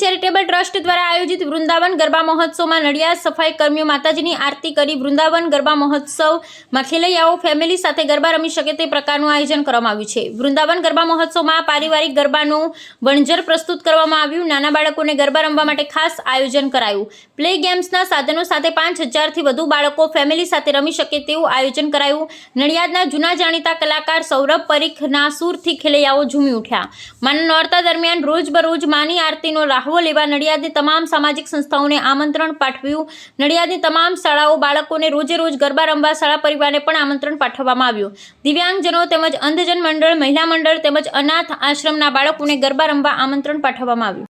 Charitable trust દ્વારા આયોજિત વૃંદાવન ગરબા મહોત્સવમાં નડિયાદ સફાઈ કર્મીઓ માતાજીની આરતી કરી વૃંદાવન ગરબા મહોત્સવમાં ખેલૈયાઓ ફેમિલી સાથે ગરબા રમી શકે તે પ્રકારનું આયોજન કરવામાં આવ્યું છે. વૃંદાવન ગરબા મહોત્સવમાં પારિવારિક ગરબાનું વણજર પ્રસ્તુત કરવામાં આવ્યું. નાના બાળકોને ગરબા રમવા માટે ખાસ આયોજન કરાયું. પ્લે ગેમ્સના સાધનો સાથે પાંચ હજારથી વધુ બાળકો ફેમિલી સાથે રમી શકે તેવું આયોજન કરાયું. નડિયાદના જૂના જાણીતા કલાકાર સૌરભ પરીખના સૂરથી ખેલૈયાઓ ઝૂમી ઉઠ્યા. માના નોરતા દરમિયાન રોજબરોજ માની આરતીનો રાહવો લેવા નડિયાદની તમામ સામાજિક સંસ્થાઓને આમંત્રણ પાઠવ્યું. નડિયાદની તમામ શાળાઓ બાળકોને રોજે રોજ ગરબા રમવા શાળા પરિવારને પણ આમંત્રણ પાઠવવામાં આવ્યું. દિવ્યાંગજનો તેમજ અંધજન મંડળ, મહિલા મંડળ તેમજ અનાથ આશ્રમના બાળકોને ગરબા રમવા આમંત્રણ પાઠવવામાં આવ્યું.